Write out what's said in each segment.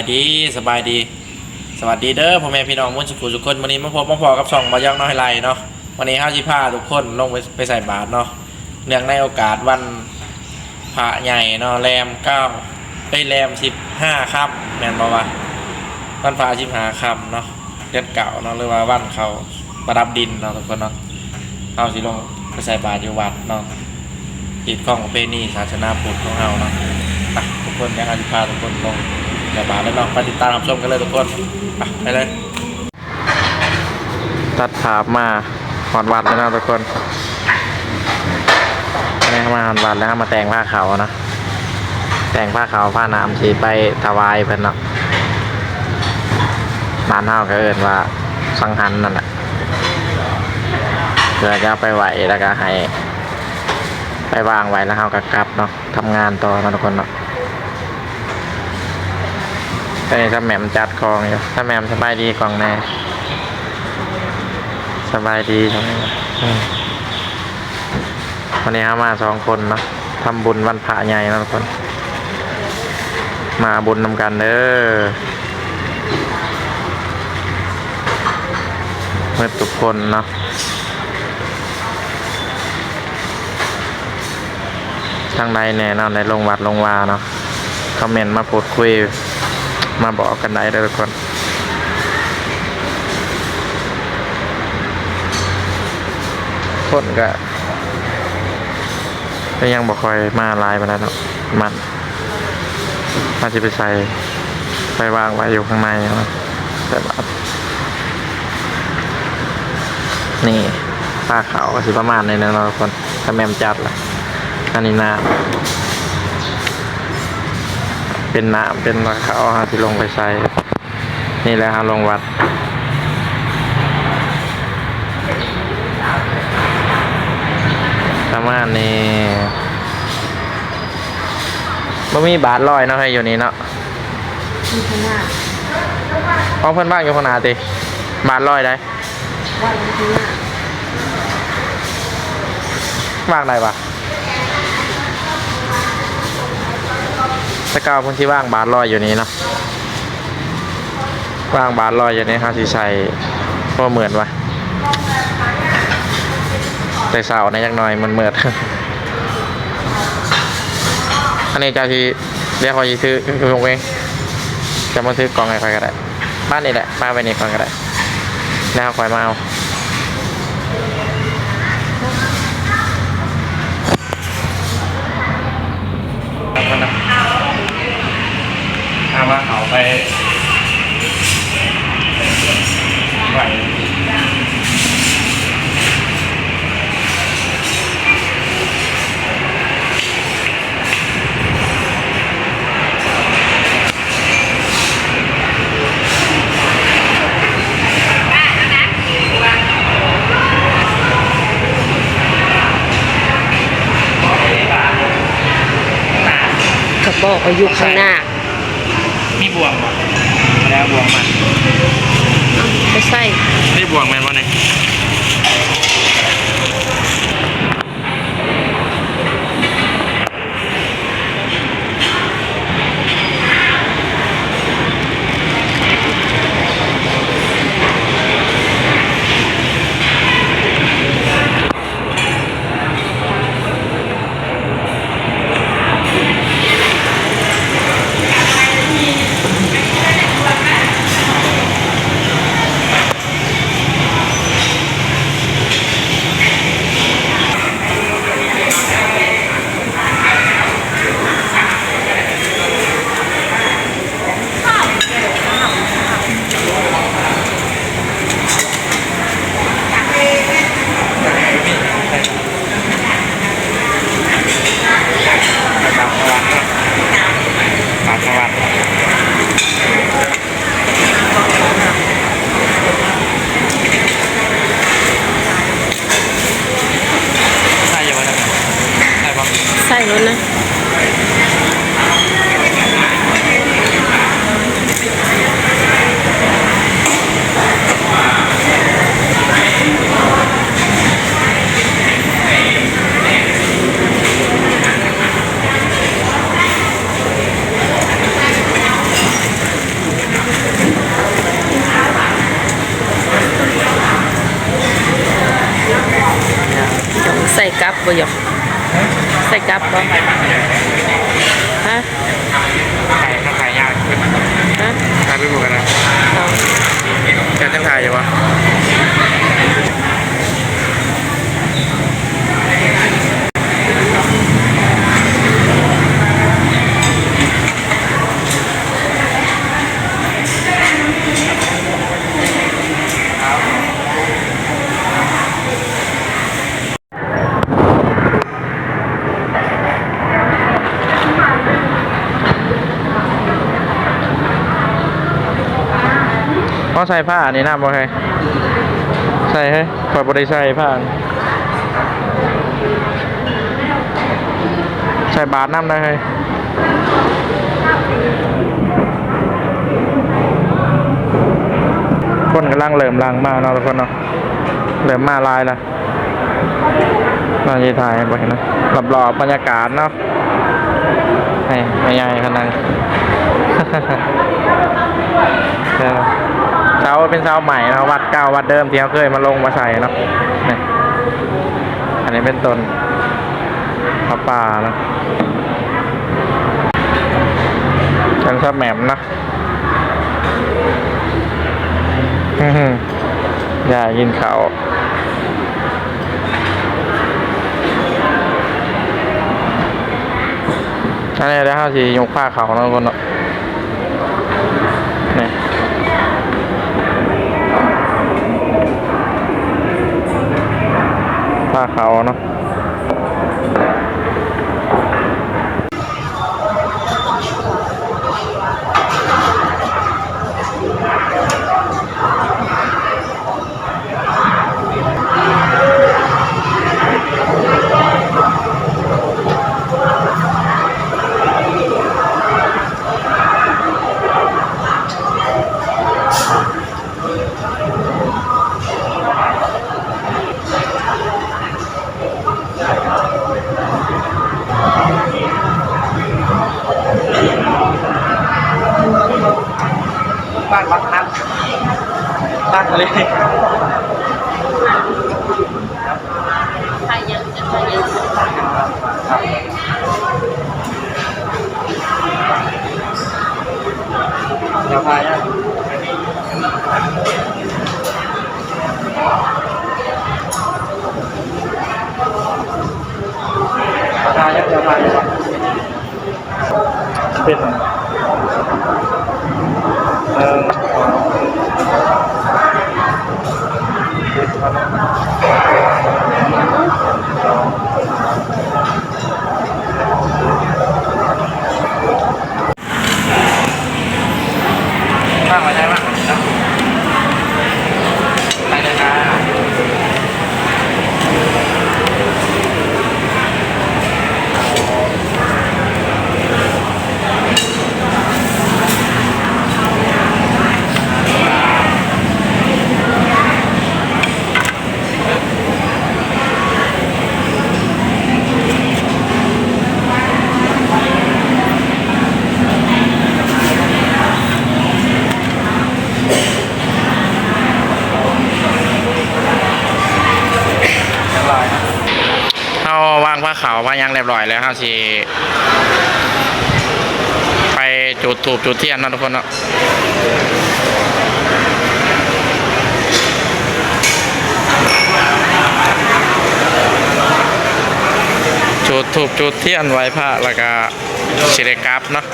บายดีสบายดี สวัสดีเด้อพ่อแม่พี่น้องมุนสุขุทุกคนวันนี้มาพบมาพอกับช่องบายังน้อยไรเนาะวันนี้ห้าสิบห้าทุกคนลงไปไปใส่บาตรเนาะเนื่องในโอกาสวันพระใหญ่เนาะแรมเก้าไปแรมสิบห้าค่ำแมนบอกว่าวันพระสิบห้าคำเนาะเดือนเก่าเนาะหรือว่าวันเขาประดับดินเนาะทุกคนเนาะเอาสิลงไปใส่บาตรอยู่วัดเนาะติดข้องประเพณีศาสนาพุทธของเราเนาะทุกคนยังอาจจะพาทุกคนลง เดี๋ยวบาแล้วเนาไปติดตามรับชมกันเลยทุกคนไปเลย ตัดภาพมาหอดวัดแล้วนะทุกคนนนี้มาหอดวัดแล้วมาแต่งผ้าขาวนะแต่งผ้าขาวผ้าน้ำสีไปถวายเพิ่นเนาะบ้านเฮาก็เอิ้นว่าสังหันนั่นแหละเพื่อจะไปไหวแล้วก็ให้ ไปวางไว้แล้วเฮาก็กลับเนาะทำงานต่อนาะทุกคนเนาะ ตอนนี้ถ้าแหม่มจัดกองอยู่ถ้าแหม่มสบายดีกองแน่สบายดีทั้งนั้นวันนี้ฮามาสองคนเนาะทำบุญวันพระใหญ่นะทุกคน มาบุญนำกันเด้อเมื่อทุกคนเนาะทางใดแน่นอนในลงวัดลงวาเนาะคอมเมนต์มาพูดคุย มาบอกกันได้เลยทุกคนคนก็ก็ยังบอกคอยมาไลน์มาแล้วเนาะมันมาจะไปใส่ไปวางไว้อยู่ข้างในนะแต่ว่านี่ผ้าขาวก็สิประมาณนี้นะเนาะทุกคนถ้าแมมจัดล่ะอันนี้น้ำ เป็นน้ำเป็นราคาเอาหาที่ลงไปใส่นี่แหละฮะลงวัดประมาณนี้บ่มีบาทลอยเนาะให้อยู่นี่เนาะมีขนาดห้องเพิ่นบ้างอยู่ข้างหน้าติบาทลอยได้วัดมีขนาดว่างได้ปะ ตะก้าวเพิ่นที่ว่างบาทลอยอยู่นี้เนาะว่างบาทลอยอยู่นี่ฮะสิใส่ก็เหมือนวะแต่เสาในจักหน่อยมันเหมือนอันนี้เจ้าที่เรียกว่ายีซื้อลงเองจะมาซื้อกล่องให้ใครก็ได้บ้านนี่แหละมาไปนี่ก่อนก็ได้แล้วคอยมาเอาาว่าเขาไปไหวบอกไปอยู่ข้างหน้า มีบวงบ่แล้วบวงมา ไป ใส่ไม่บวงแมนบ่ ส่กับบ่หยอกใส่กับบ่ฮะถ่ายถ้าถ่ายยากขึ้นฮะถ่ายไปหมดกันนะเอาแกจะถ่ายอยู่วะ เขาใส่ผ้าอันนี้นะบ่ใครใส่เฮ้ยขอยบริใส่ผ้าใส่บาทน้ำได้เฮ้ยคนกำลังเริ่มลังมากเนาะทุกคนเนาะเริ่มมาลายละน่าจะถ่ายไปนะรับรอบบรรยากาศเนาะให้ไม่ใหญ่ขนาดนั้น เออเสาเป็นเสาใหม่นะวัดเก่าวัดเดิมที่เขาเคยมาลงมาใส่เนาะนี่อันนี้เป็นต้นพระป่านะฉันชอบแหม่มนะอื้อหือย่ากินเขาอันนี้ได้ห้าสียกผ้าเขานะคนเนาะาเขาเนาะ บ้านอะไรใครยังจะใครยังเดี๋ยวพายอะพายอะเดี๋ยวพายอะเป็นเออบ้างมาได้บ้างไปเลยนะเขาวางผ้าขาวมา ยังเรียบร้อยแล้วครับสิไปจุดถูบจุดเทียนนะทุกคนเนาะจุดถูกจุดเทียนไว้พระแล้วก็ชิได้กลับเนาะ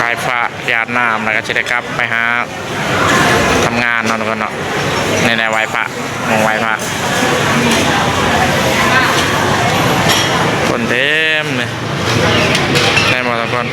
กายพระยาดน้ำแล้วก็ชิได้กลับไปหาทำงานเนาะทุกคนเนาะในในไว้พระมองไว้พระคนเต็มเลยในหมดทุกคน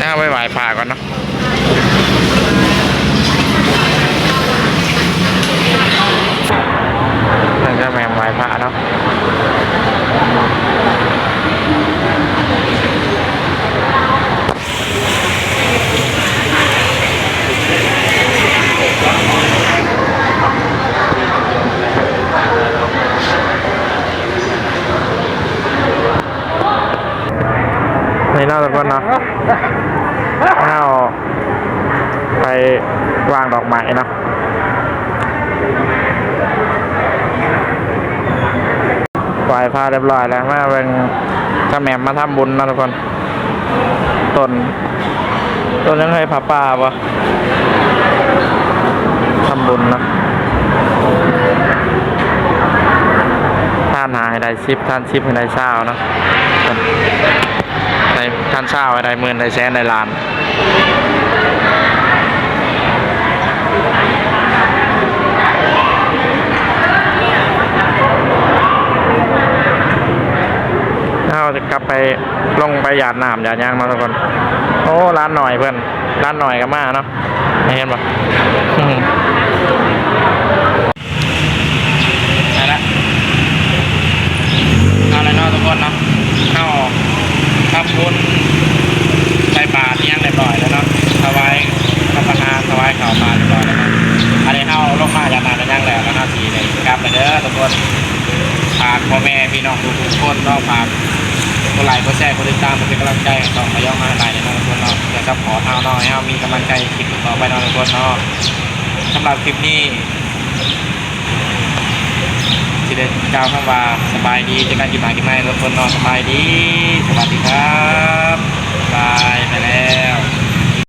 เอาไปไหว้พระก่อนเนาะ มันก็แมงไหว้พระเนาะนี่น่าจะก่อน เนาะเอาไปวางดอกไม้เนาะไหวพาเรียบร้อยแล้วมาเป็นกระแม่มมาทำบุญนะทุกคนต้นต้นยังให้ผาป่าปะทำบุญนะท่านหาให้ได้ชิปท่านชิปให้ได้เช้านะ ท่านเช้าให้ได้หมื่นได้แสนได้ล้านเราจะกลับไปลงไปหยาดน้ำหยาดยางมาทุกคน โอ้ร้านหน่อยเพื่อนร้านหน่อยก็มาเนาะไม่เห็นปะไปละเอาเลยเนาะทุกคนเนาะ ทำบุญใส่บาตรนี่ยงเรียบร้อยแล้วเนาะถวายพระประธานถวายข่าวมาเรียบร้อยแล้วเนาะอันนี้เข้าลงมาหยาดน้ำแล้วยังแล้วแล้วเนาะสีเลยกลับเด้อทุกคนฝากพ่อแม่พี่น้องทุกคนเนาะฝากคนไลค์คนแชร์คนติดตามเป็นกำลังใจให้ต่อมาย่องมาหลายในน้องทุกคนเนาะอยากจะขอเท้าน้อยให้เรามีกำลังใจคลิปต่อไปน้องทุกคนเนาะสำหรับคลิปนี้ สิเด้กล่าวคำว่าสบายดีจอกันกินหมากินไม่ทุกคนนอนสบายดี สวัสดีครับบายไปแล้ว